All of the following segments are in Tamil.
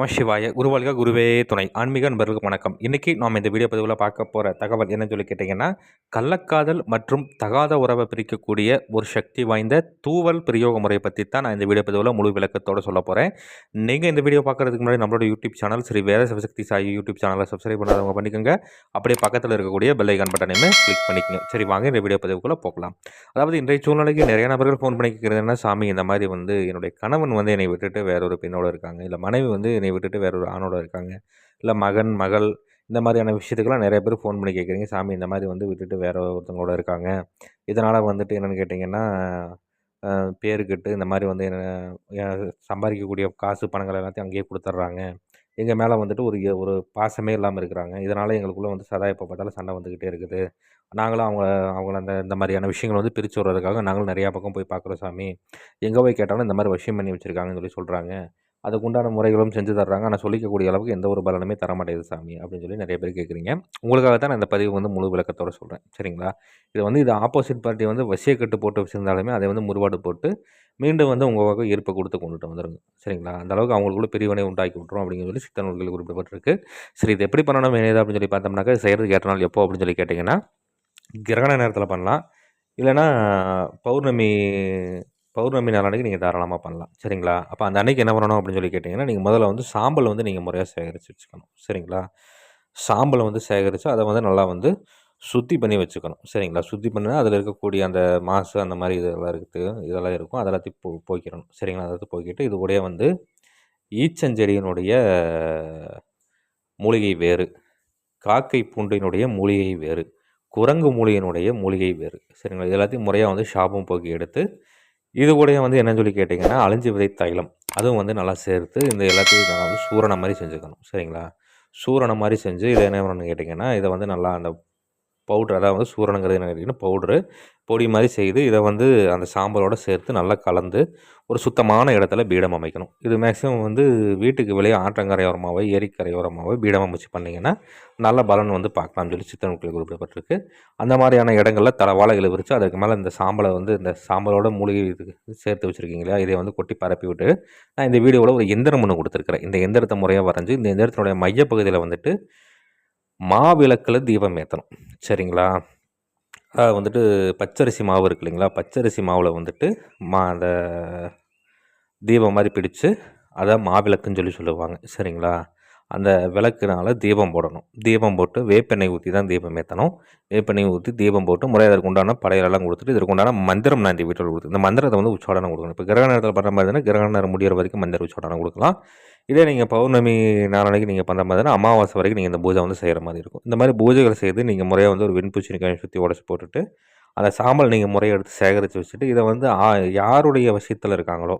நம சிவாய. குருவாழ்க குருவே துணை. ஆன்மீக நண்பர்களுக்கு வணக்கம். இன்றைக்கி நாம் இந்த வீடியோ பதிவில் பார்க்க போகிற தகவல் என்னன்னு சொல்லி கேட்டிங்கன்னா கள்ளக்காதல் மற்றும் தகாத உறவை பிரிக்கக்கூடிய ஒரு சக்தி வாய்ந்த தூவல் பிரயோக முறையை பற்றி தான் நான் இந்த வீடியோ பதிவில் முழு விளக்கத்தோடு சொல்ல போகிறேன் நீங்கள் இந்த வீடியோ பார்க்குறதுக்கு முன்னாடி நம்மளோட YouTube channel Shri Veda Sivasakthi Sai YouTube சேனலை சப்ஸ்கிரைப் பண்ணாதவங்க பண்ணிக்கோங்க. அப்படியே பக்கத்தில் இருக்கக்கூடிய பெல்லைக்கான் பட்டனையுமே கிளிக் பண்ணிக்கோங்க. சரி வாங்க இந்த வீடியோ பதிவுக்குள்ளே போகலாம். அதாவது இன்றைய சூழ்நிலைக்கு நிறைய நபர்கள் ஃபோன் பண்ணி சாமி இந்த மாதிரி வந்து என்னுடைய கணவன் வந்து என்னை விட்டுட்டு வேற ஒரு பெண்ணோடு இருக்காங்க. இல்லை மனைவி வந்து என்னை விட்டுட்டு வேற ஒரு ஆணோட இருக்காங்க. இல்லை மகன் மகள் இந்த மாதிரியான விஷயத்துக்கெல்லாம் நிறைய பேர் ஃபோன் பண்ணி கேட்குறீங்க. சாமி இந்த மாதிரி வந்து விட்டுட்டு வேற ஒருத்தவங்களோட இருக்காங்க. இதனால் வந்துட்டு என்னென்னு கேட்டிங்கன்னா பேருக்கிட்டு இந்த மாதிரி வந்து என்ன சம்பாதிக்கக்கூடிய காசு பணங்கள் எல்லாத்தையும் அங்கேயே கொடுத்துட்றாங்க. எங்கள் மேலே வந்துட்டு ஒரு ஒரு பாசமே இல்லாமல் இருக்கிறாங்க. இதனால் எங்களுக்குள்ளே வந்து சதா எப்போ பார்த்தாலும் சண்டை வந்துக்கிட்டே இருக்குது. நாங்களும் அவங்க அவங்கள அந்த இந்த மாதிரியான விஷயங்கள் வந்து பிரித்து விட்றதுக்காக நாங்களும் நிறையா பக்கம் போய் பார்க்குறோம் சாமி. எங்கே போய் கேட்டாலும் இந்த மாதிரி விஷயம் பண்ணி வச்சுருக்காங்கன்னு சொல்லி சொல்கிறாங்க அதுக்குண்டான முறைகளும் செஞ்சு தர்றாங்க. ஆனால் சொல்லிக்கக்கூடிய அளவுக்கு எந்த ஒரு பலனுமே தர சாமி அப்படின்னு சொல்லி நிறைய பேர் கேட்குறீங்க. உங்களுக்காக தான் நான் இந்த பதிவு வந்து முழு விளக்கத்தோடு சொல்கிறேன் சரிங்களா? இது வந்து இது ஆப்போசிட் பார்ட்டி வந்து வசிய கட்டு போட்டு வச்சுருந்தாலுமே அதை வந்து முறுவாடு போட்டு மீண்டும் வந்து உங்கள் வகை ஈர்ப்பை கொடுத்து கொண்டுட்டு வந்துருங்க. சரிங்களா? அந்த அளவுக்கு அவங்களுக்குள்ள பிரிவினை உண்டாக்கி விட்டுரும் அப்படின்னு சொல்லி சித்த நூல்கள் குறிப்பிடப்பட்டிருக்கு. சரி இது எப்படி பண்ணணும் என்னது அப்படின்னு சொல்லி பார்த்தோம்னாக்கா செய்கிறது ஏற்ற நாள் எப்போ அப்படின்னு சொல்லி கேட்டிங்கன்னா கிரகண நேரத்தில் பண்ணலாம். இல்லைன்னா பௌர்ணமி பௌர்ணமி நாள் அன்றைக்கி நீங்கள் தாராளமாக பண்ணலாம். சரிங்களா? அப்போ அந்த அன்றைக்கி என்ன பண்ணணும் அப்படின்னு சொல்லி கேட்டிங்கன்னா நீங்கள் முதல்ல வந்து சாம்பல் வந்து நீங்கள் முறையாக சேகரித்து வச்சுக்கணும். சரிங்களா? சாம்பலை வந்து சேகரித்து அதை வந்து நல்லா வந்து சுத்தி பண்ணி வச்சுக்கணும். சரிங்களா? சுத்தி பண்ணினா அதில் இருக்கக்கூடிய அந்த மாசு அந்த மாதிரி இதெல்லாம் இருக்குது. இதெல்லாம் இருக்கும். அதெல்லாத்தையும் போ போய்க்கிறணும் சரிங்களா? அதை போய்க்கிட்டு இது கூட வந்து ஈச்சஞ்செடியினுடைய மூலிகை வேறு காக்கை பூண்டினுடைய மூலிகை வேறு குரங்கு மூலிகையினுடைய மூலிகை வேறு. சரிங்களா? இது எல்லாத்தையும் முறையாக வந்து ஷாப்பும் போக்கி எடுத்து இது கூட வந்து என்னன்னு சொல்லி கேட்டிங்கன்னா அழிஞ்சு விதை தைலம். அதுவும் வந்து நல்லா சேர்த்து இந்த எல்லாத்தையும் நான் வந்து சூரணம் மாதிரி செஞ்சுக்கணும். சரிங்களா? சூரணம் மாதிரி செஞ்சு இதை என்ன பண்ணணும்னு கேட்டிங்கன்னா இதை வந்து நல்லா அந்த பவுட்ரு அதாவது சூரணங்கிறது என்ன பவுட்ரு பொடி மாதிரி செய்து இதை வந்து அந்த சாம்பலோடு சேர்த்து நல்லா கலந்து ஒரு சுத்தமான இடத்துல பீடம் அமைக்கணும். இது மேக்ஸிமம் வந்து வீட்டுக்கு வெளியே ஆற்றங்கரையோரமாகவோ ஏரிக்கரையோரமாகவோ பீடம் அமைச்சு பண்ணிங்கன்னா நல்ல பலன் வந்து பார்க்கலாம்னு சொல்லி சித்தனுக்கள் குறிப்பிடப்பட்டிருக்கு. அந்த மாதிரியான இடங்களில் தலவாழைகளை விரித்து அதுக்கு மேலே இந்த சாம்பலை வந்து இந்த சாம்பலோட மூலிகை சேர்த்து வச்சுருக்கீங்களா இதை வந்து கொட்டி பரப்பி விட்டு நான் இந்த வீடியோவில் ஒரு எந்திரம் ஒன்று கொடுத்துருக்குறேன். இந்த எந்திரத்தை முறையாக வரைஞ்சி இந்த எந்திரத்தினுடைய மையப்பகுதியில் வந்துட்டு மாவிளக்கில் தீபம் ஏற்றணும் சரிங்களா? வந்துட்டு பச்சரிசி மாவு இருக்கு இல்லைங்களா? பச்சரிசி மாவில் வந்துட்டு மா அந்த தீபம் மாதிரி பிடிச்சு அதை மாவிளக்குன்னு சொல்லி சொல்லுவாங்க. சரிங்களா? அந்த விளக்குனால தீபம் போடணும். தீபம் போட்டு வேப்பெண்ணெய் ஊற்றி தான் தீபம் ஏற்றணும் வேப்பெண்ணெய் ஊற்றி தீபம் போட்டு முறையாக அதற்கு உண்டான படையலெல்லாம் கொடுத்துட்டு இதற்கு உண்டான மந்திரம் நான் இந்த வீட்டில் கொடுத்து இந்த மந்திரத்தை வந்து உச்சாடனம் கொடுக்கணும். இப்போ கிரக நேரத்தில் பண்ணுற மாதிரி கிரக நேரம் முடிகிற வரைக்கும் மந்திர உச்சாடனம் கொடுக்கலாம். இதே நீங்கள் பௌர்ணமி நாளைக்கு நீங்கள் பண்ணுற மாதிரினா அமாவாசை வரைக்கும் நீங்கள் இந்த பூஜை வந்து செய்கிற மாதிரி இருக்கும். இந்த மாதிரி பூஜைகள் செய்து நீங்கள் முறையாக வந்து ஒரு வெண்பூச்சணிக்காய் சுற்றி உடச்சி போட்டுட்டு அந்த சாம்பல் நீங்கள் முறையை எடுத்து சேகரித்து வச்சுட்டு இதை வந்து யாருடைய விஷயத்தில் இருக்காங்களோ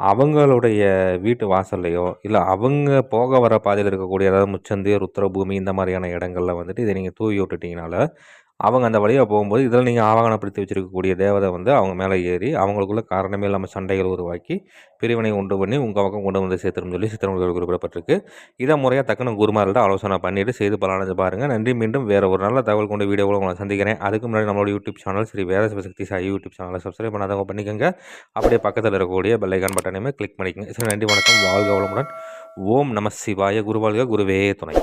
அவங்களுடைய வீட்டு வாசல்லையோ இல்லை அவங்க போக வர பாதையில் இருக்கக்கூடிய அதாவது முச்சந்தி ருத்ரபூமி இந்த மாதிரியான இடங்களில் வந்துட்டு இதை நீங்கள் தூவி விட்டுட்டிங்கனால அவங்க அந்த வழியாக போகும்போது இதில் நீங்கள் ஆவாகனப்படுத்தி வச்சுருக்கக்கூடிய தேவதை வந்து அவங்க மேலே ஏறி அவங்களுக்குள்ள காரணமே இல்லாமல் சண்டைகள் உருவாக்கி பிரிவினை உண்டு பண்ணி உங்கள் பக்கம் கொண்டு வந்து சேர்த்துரும் சொல்லி சித்திரங்கள் குறிப்பிடப்பட்டிருக்கு. இதை முறையாக தக்கன குருமார்கள்ட்ட ஆலோசனை பண்ணிவிட்டு செய்து பலனடைஞ்சு பாருங்கள் நன்றி. மீண்டும் வேறு ஒரு நல்ல தகவல் கொண்டு வீடியோவில் உங்களை சந்திக்கிறேன். அதுக்கு முன்னாடி நம்மளோட யூடியூப் சேனல் ஸ்ரீ வேற சிவசக்தி சாய் யூடியூப் சேனலை சப்ஸ்கிரைப் பண்ணாதவங்க பண்ணிக்கோங்க. அப்படியே பக்கத்தில் இருக்கக்கூடிய பெல்லைக்கான் பட்டனையுமே கிளிக் பண்ணிக்கோங்க. சரி நன்றி வணக்கம். வாழ்க வளமுடன். ஓம் நம சிவாய. குருவாழ்க குருவே துணை.